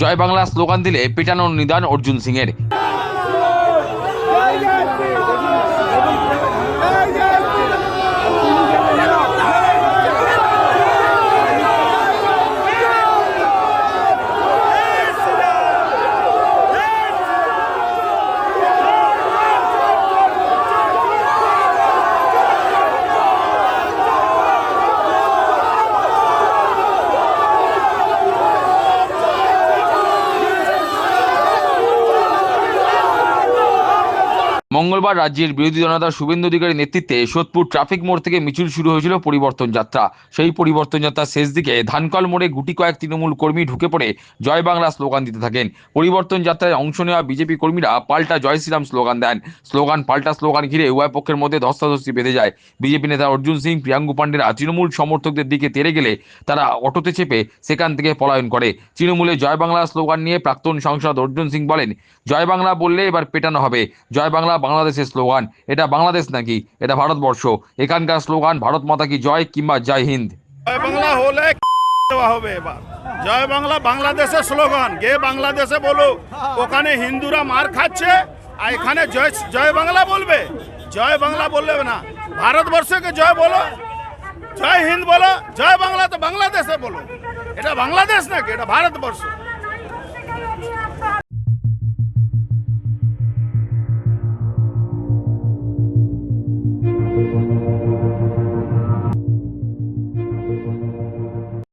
জয় Bangla slogan দিলে পেটানোর নিদান অর্জুন সিংয়ের। মঙ্গলবার রাজ্যের বিরোধী জনতা শুভেন্দু অধিকারীর নেতৃত্বে সোদপুর ট্রাফিক মোড় থেকে মিছিল শুরু হয়েছিল পরিবর্তন যাত্রা। সেই পরিবর্তন যাত্রার শেষ দিকে ধানকল মোড়ে গুটি কয়েক তৃণমূল কর্মী ঢুকে পড়ে জয় বাংলা স্লোগান দিতে থাকেন। পরিবর্তন যাত্রায় অংশ নেওয়া বিজেপি কর্মীরা পাল্টা জয় শ্রীরাম স্লোগান দেন। স্লোগান পাল্টা স্লোগান ঘিরে উভয় পক্ষের মধ্যে ধস্তাধস্তি বেঁধে যায়। বিজেপি নেতা অর্জুন সিং, প্রিয়াঙ্গু পান্ডেরা তৃণমূল সমর্থকদের দিকে তেরে গেলে তারা অটোতে চেপে সেখান থেকে পলায়ন করে। তৃণমূলে জয় বাংলা স্লোগান নিয়ে প্রাক্তন সাংসদ অর্জুন সিং বলেন, জয় বাংলা বললে এবার পেটানো হবে। জয় বাংলা বাংলাদেশের স্লোগান, এটা বাংলাদেশ নাকি? এটা ভারতবর্ষ। এখানকার স্লোগান, ভারত মাতা কি জয় কিংবা জয় হিন্দ জয় বাংলা হলে দেওয়া হবে এবার। জয় বাংলা, বাংলাদেশের স্লোগান। গে বাংলাদেশে বলো ওখানে হিন্দুরা মার খাচ্ছে, আর এখানে জয় জয় বাংলা বলবে। জয় বাংলা বললে না, ভারতবর্ষকে জয় বলো, জয় হিন্দ বলো, জয় বাংলা তো বাংলাদেশে বলো। এটা বাংলাদেশ নাকি? এটা ভারতবর্ষ।